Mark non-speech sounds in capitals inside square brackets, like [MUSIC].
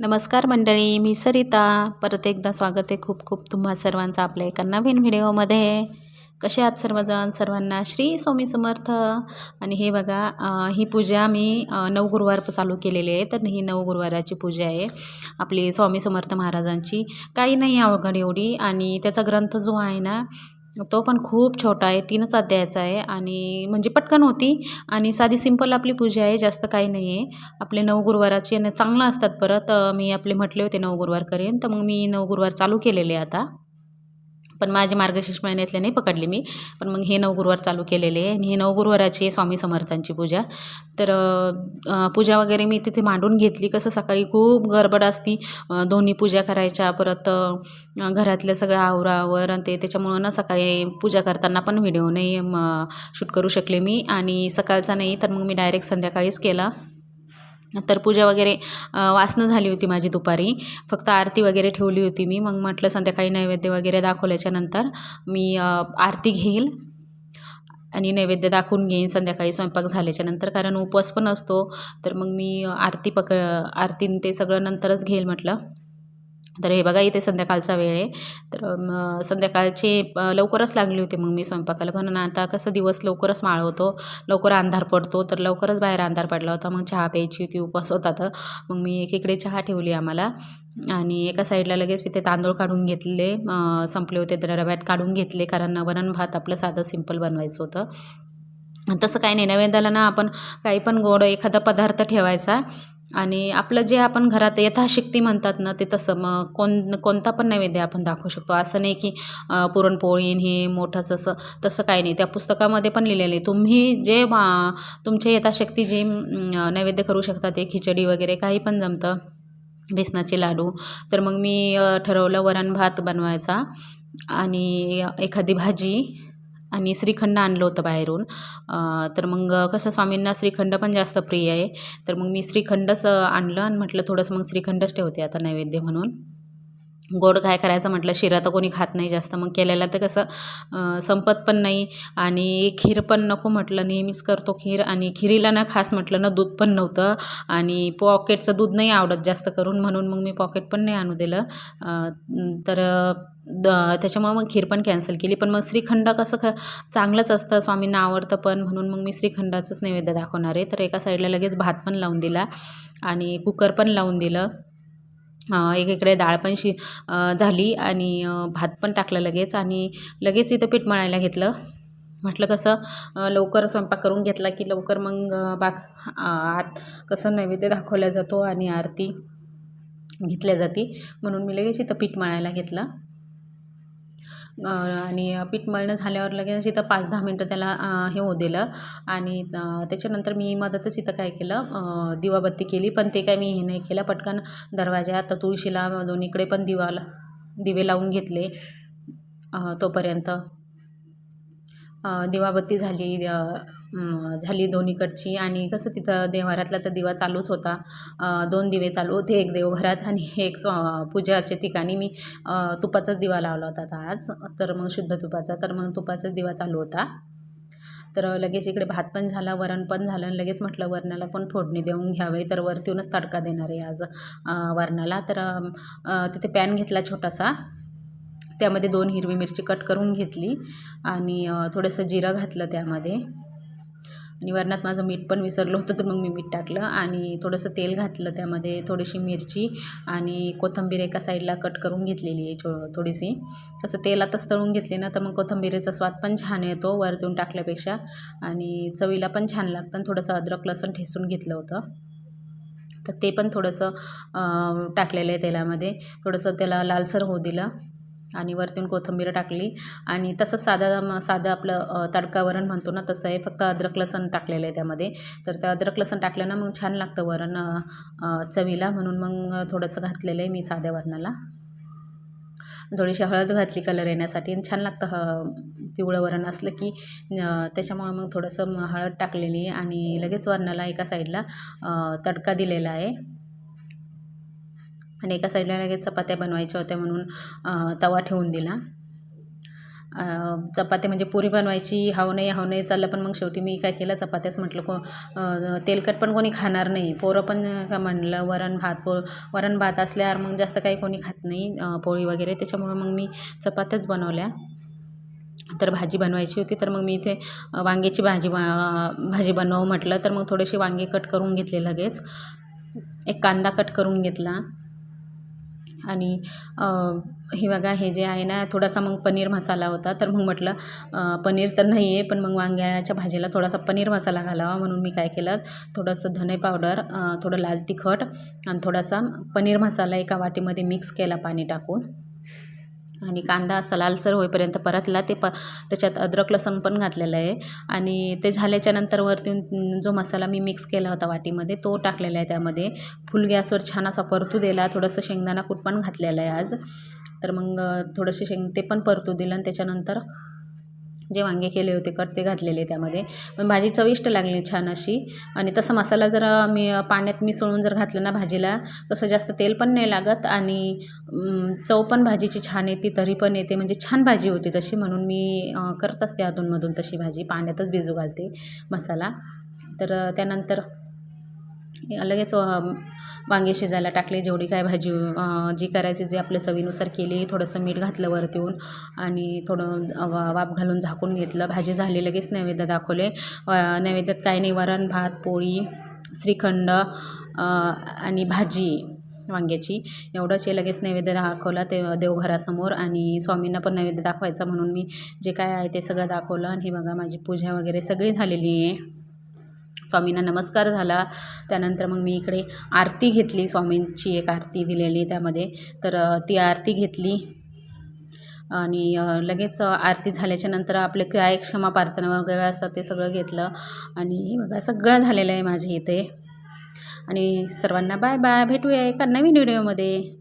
नमस्कार मंडळी मी सरिता. परत एकदा स्वागत आहे खूप खूप तुम्हा सर्वांचं आपल्या एका नवीन व्हिडिओमध्ये. कसे आहात सर्वजण? सर्वांना श्री स्वामी समर्थ. आणि हे बघा ही पूजा मी नऊ गुरुवार चालू केलेली आहे तर ही नऊ गुरुवाराची पूजा आहे. आपली स्वामी समर्थ महाराजांची. काही नाही अवघड एवढी. आणि त्याचा ग्रंथ जो आहे ना तो पण खूप छोटा आहे तीनच अध्यायाचा आहे आणि म्हणजे पटकन होती आणि साधी सिंपल आपली पूजा आहे जास्त काही नाही आहे आपले नऊ गुरुवाराचे आणि चांगलं असतात परत. मी आपले म्हटले होते नऊ गुरुवार करेन तर मग मी नऊ गुरुवार चालू केलेले आहे आता. पण माझे मार्गशीर्ष महिन्यातले नाही पकडले मी. पण मग हे नऊ गुरुवार चालू केलेले आहे. आणि हे नऊ गुरुवाराची आहे स्वामी समर्थांची पूजा. तर पूजा वगैरे मी तिथे मांडून घेतली. कसं सकाळी खूप गडबड असती. दोन्ही पूजा करायच्या. परत घरातल्या सगळ्या आवरावर आणि ते त्याच्यामुळं ना सकाळी पूजा करताना पण व्हिडिओ नाही शूट करू शकले मी. आणि सकाळचा नाही तर मग मी डायरेक्ट संध्याकाळीच केला. तर पूजा वगैरे वासनं झाली होती माझी दुपारी. फक्त आरती वगैरे ठेवली होती मी. मग म्हटलं संध्याकाळी नैवेद्य वगैरे दाखवल्याच्यानंतर मी आरती घेईल आणि नैवेद्य दाखवून घेईन संध्याकाळी स्वयंपाक झाल्याच्यानंतर. कारण उपवास पण असतो. तर मग मी आरती पक आरतीन ते सगळं नंतरच घेईल म्हटलं. तर हे बघा इथे संध्याकाळचा वेळ आहे. तर संध्याकाळची लवकरच लागली होती मग मी स्वयंपाकाला. म्हणून आता कसं दिवस लवकरच माळवतो लवकर अंधार पडतो तर लवकरच बाहेर अंधार पडला होता. मग चहा प्यायची होती उपास होता तर. मग मी एकीकडे चहा ठेवली आम्हाला. आणि एका साईडला लगेच इथे तांदूळ काढून घेतले संपले होते तर डब्यात काढून घेतले कारण वरण भात आपलं साधं सिंपल बनवायचं होतं. तसं काही नाही. नैवेद्याला ना आपण काही पण गोड एखादा पदार्थ ठेवायचा. आणि आपलं जे आपण घरात यथाशक्ती म्हणतात ना ते तसं मग कोण कोणता पण नैवेद्य आपण दाखवू शकतो. असं नाही की पुरणपोळी हे मोठंच असं तसं काही नाही. त्या पुस्तकामध्ये पण लिहिलेलं आहे. तुम्ही जे मा- तुमच्या यथाशक्ती जे नैवेद्य करू शकता ते खिचडी वगैरे काही पण जमतं बेसनाचे लाडू तर मग मी ठरवलं वरण भात बनवायचा आणि एखादी भाजी आणि श्रीखंड आणलं होतं बाहेरून. तर मग कसं स्वामींना श्रीखंड पण जास्त प्रिय आहे. तर मग मी श्रीखंडच आणलं आणि म्हटलं थोडंसं मग श्रीखंडच ठेवते आता नैवेद्य म्हणून. गोड काय करायचं म्हटलं शिरा तर कोणी खात नाही जास्त. मग केलेला तर कसं संपत पण नाही आणि खीर पण नको म्हटलं. नेहमीच करतो खीर आणि खिरीला ना खास म्हटलं ना दूध पण नव्हतं आणि पॉकेटचं दूध नाही आवडत जास्त करून म्हणून मग मी पॉकेट पण नाही आणू दिलं. तर द त्याच्यामुळं मग खीर पण कॅन्सल केली. पण मग श्रीखंड कसं ख चांगलंच असतं. स्वामींना आवडतं पण म्हणून मग मी श्रीखंडाचंच नैवेद्य दाखवणार आहे. तर एका साईडला लगेच भात पण लावून दिला आणि कुकर पण लावून दिलं. अ, एकीकडे डाळ पण शि झाली आणि भात पण टाकलं लगेच आणि लगेच इथं पीठ मळायला घेतलं. म्हटलं कसं लवकर स्वयंपाक करून घेतला की लवकर मग बाक आत कसं नैवेद्य दाखवला जातो आणि आरती घेतल्या जाते. म्हणून मी लगेच इथं पीठ मळायला घेतलं. आणि पीठ मळणं झाल्यावर लगेच इथं पाच दहा मिनटं त्याला हे होऊ दिलं. आणि त्याच्यानंतर मी मदतच इथं काय केलं दिवाबत्ती केली पण ते काय मी हे नाही केलं. पटकन दरवाज्यात तुळशीला दोन्हीकडे पण दिवाला दिवे लावून घेतले तोपर्यंत. दिवाबत्ती झाली झाली दोन्हीकडची. आणि कसं तिथं देवारातला तर दिवा चालूच होता. दोन दिवे चालू होते एक देवघरात आणि [LAUGHS] एक स्व पूजाच्या ठिकाणी मी तुपाचाच दिवा लावला होता आता आज. तर मग शुद्ध तुपाचा तर मग तुपाचाच दिवा चालू होता. तर लगेच इकडे भात पण झाला वरण पण झालं आणि लगेच म्हटलं वरणाला पण फोडणी देऊन घ्यावे तर वरतीहूनच तडका देणार आहे आज वरणाला. तर तिथे पॅन घेतला छोटासा. त्यामध्ये दोन हिरवी मिरची कट करून घेतली आणि थोडंसं जिरं घातलं त्यामध्ये. आणि वरणात माझं मीठ पण विसरलं होतं तर मग मी मीठ टाकलं आणि थोडंसं तेल घातलं त्यामध्ये थोडीशी मिरची आणि कोथिंबीर एका साईडला कट करून घेतलेली आहे छो थोडीशी. तसं तेलातच तळून घेतली ना तर मग कोथिंबीरीचा स्वाद पण छान येतो वरतून टाकल्यापेक्षा. आणि चवीला पण छान लागतं आणि थोडंसं अद्रक लसूण ठेसून घेतलं होतं. तर ते पण थोडंसं टाकलेलं आहे तेलामध्ये. थोडंसं त्याला लालसर होऊ दिलं. आणि वरतून कोथिंबीर टाकली. आणि तसंच साधा साधं आपलं तडका वरण म्हणतो ना तसं आहे फक्त अद्रक लसण टाकलेलं आहे त्यामध्ये. तर त्या अद्रक लसण टाकल्यानं मग छान लागतं वरण चवीला. म्हणून मग थोडंसं घातलेलं आहे मी साध्या वरणाला. थोडीशी हळद घातली कलर येण्यासाठी. आणि छान लागतं ह पिवळं वरण असलं की त्याच्यामुळं मग थोडंसं हळद टाकलेली. आहे आणि लगेच वरणाला एका साईडला तडका दिलेला आहे. आणि एका साईडला लगेच चपात्या बनवायच्या होत्या म्हणून तवा ठेवून दिला. चपात्या म्हणजे पुरी बनवायची हाव नाही हाव नाही चाललं पण मग शेवटी मी काय केलं चपात्याच म्हटलं को तेलकट पण कोणी खाणार नाही. पोरं पण म्हणलं वरण भात पो वरण भात असल्यावर मग जास्त काही कोणी खात नाही पोळी वगैरे. त्याच्यामुळं मग मी चपात्याच बनवल्या. तर भाजी बनवायची होती तर मग मी इथे वांग्याची भाजी भाजी बनवावं म्हटलं तर मग थोडेसे वांगे कट करून घेतले लगेच. एक कांदा कट करून घेतला. आणि हे बघा हे जे आहे ना थोडासा मग पनीर मसाला होता. तर मग म्हटलं पनीर तर नाही आहे पण मग वांग्याच्या भाजीला थोडासा पनीर मसाला घालावा म्हणून मी काय केलं. थोडंसं धने पावडर थोडं लाल तिखट आणि थोडासा पनीर मसाला एका वाटीमध्ये मिक्स केला पाणी टाकून. आणि कांदा असा लालसर होईपर्यंत परतला ते प त्याच्यात अद्रक लसूण पण घातलेलं आहे. आणि ते झाल्याच्यानंतर जो मसाला मी मिक्स केला होता वाटीमध्ये तो टाकलेला आहे त्यामध्ये. फुल गॅसवर छान असा परतू दिला थोडंसं शेंगदाणा कूट पण घातलेलं आहे आज. तर मग थोडंसे शेंग ते पण परतू दिलं आणि त्याच्यानंतर जे वांगे केले होते कट ते घातलेले त्यामध्ये. पण भाजी चविष्ट लागली छान अशी. आणि तसं मसाला जर मी पाण्यात मिसळून जर घातलं ना भाजीला तसं जास्त तेल पण नाही लागत आणि चव पण भाजीची छान येते तरी पण येते. म्हणजे छान भाजी होती तशी म्हणून मी करत असते अधूनमधून तशी भाजी. पाण्यातच भिजू घालते मसाला. तर त्यानंतर लगेच वांगे शिजायला टाकले. जेवढी काय भाजी जी करायची जी आपल्या चवीनुसार केली थोडंसं मीठ घातलं वरती येऊन आणि थोडं वा- वाफ घालून झाकून घेतलं. भाजी झाली लगेच नैवेद्य दाखवले. नैवेद्यात काही नाही वरण भात पोळी श्रीखंड आणि भाजी वांग्याची. एवढंच हे लगेच नैवेद्य दाखवला ते देवघरासमोर आणि स्वामींना पण नैवेद्य दाखवायचा म्हणून मी जे काय आहे ते सगळं दाखवलं. आणि हे बघा माझी पूजा वगैरे सगळी झालेली आहे. स्वामींना नमस्कार झाला. त्यानंतर मग मी इकडे आरती घेतली स्वामींची एक आरती दिलेली त्यामध्ये. तर ती आरती घेतली. आणि लगेच आरती झाल्याच्यानंतर आपले काय क्षमा प्रार्थना वगैरे असतात ते सगळं घेतलं. आणि हे बघा सगळं झालेलं आहे माझे इथे. आणि सर्वांना बाय बाय. भेटूया एका नवीन व्हिडिओमध्ये.